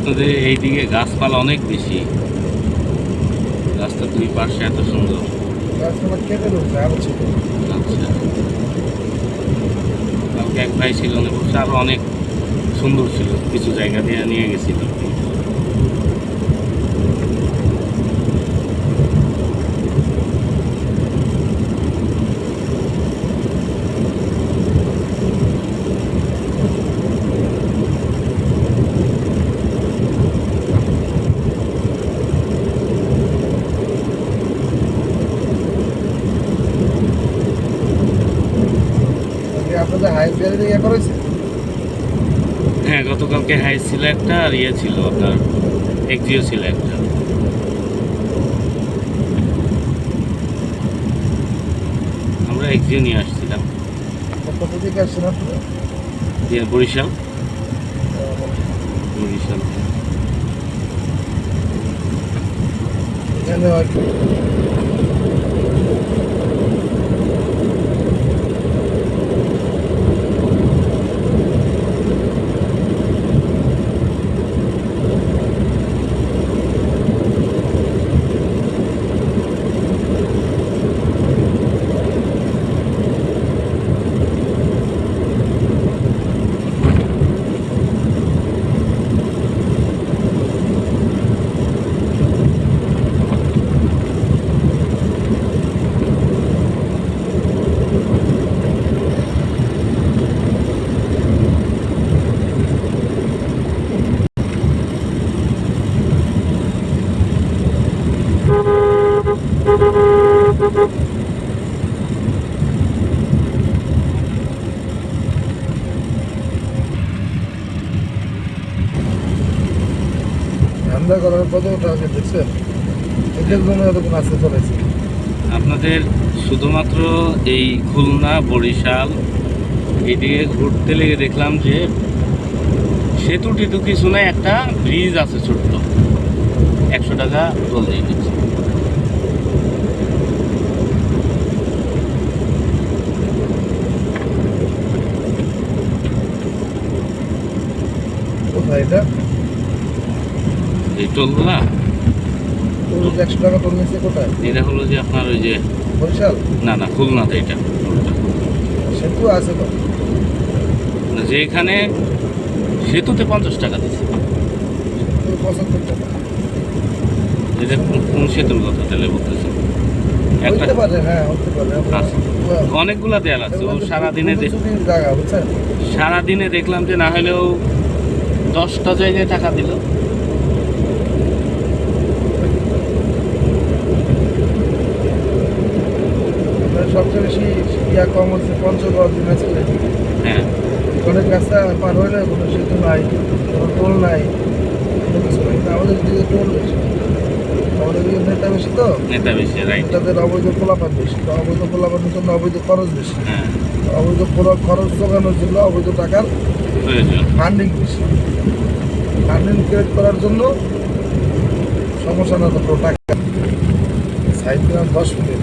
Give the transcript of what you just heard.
আপনাদের এইদিকে গাছপালা অনেক বেশি। রাস্তার দুই পাশে এত সুন্দর। আচ্ছা। কালকে এক ভাই ছিল উনি বলছে আরও অনেক সুন্দর ছিল কিছু জায়গা দিয়ে নিয়ে গেছিল। আপনাদের হাই বিয়ারে ইয়ে করেছে হ্যাঁ গতকালকে হাই ছিল একটা আর ইয়ে ছিল আপনার এক্সিও ছিল একটা। আমরা এক্সিও নিয়ে আসছিলাম। কত থেকে আসছেন আপনারা? বরিশাল। বরিশাল। এখানে করার দেখছেন? জন্য এরকম আসতে চলেছে। আপনাদের শুধুমাত্র এই খুলনা বরিশাল এদিকে ঘুরতে লেগে দেখলাম যে সেতু টেতু কিছু নাই একটা ব্রিজ আছে ছোট্ট। একশো টাকা টোল দিয়ে দিচ্ছে। কোথায় এটা? এই টোলগুলা? একশো টাকা তোর নিচে কোথায়? এটা হলো যে আপনার ওই যে বরিশাল? না না খুলনাতে এটা সেতু আছে মানে যেখানে সেতুতে পঞ্চাশ টাকা দিচ্ছে। পঁচাত্তর টাকা। এটা কোন- সেতুর কথা তাহলে বলতেছে? একটা হ্যাঁ আছে। অনেকগুলা দেয়াল আছে ও সারাদিনে সারাদিনে দেখলাম যে না হলেও দশটা জায়গায় টাকা দিল। সবচেয়ে বেশি ইয়া কম হচ্ছে পঞ্চগড় দিনাজপুরে। হ্যাঁ। অনেক রাস্তা পার হইলে কোনো সেতু নাই কোনো টোল নাই কোনো কিছু নাই। আমাদের দিকে টোল বেশি। আমাদের দিকে নেতা বেশি তো। নেতা বেশি রাইট তাদের অবৈধ পোলাপান বেশি। তো অবৈধ পোলাপানের জন্য অবৈধ খরচ বেশি। হ্যাঁ। অবৈধ খরচ জোগানোর জন্য অবৈধ টাকার ফান্ডিং বেশি। ফান্ডিং ক্রিয়েট করার জন্য সমস্যা না তো টাকা সাইড দিলাম দশ মিনিট।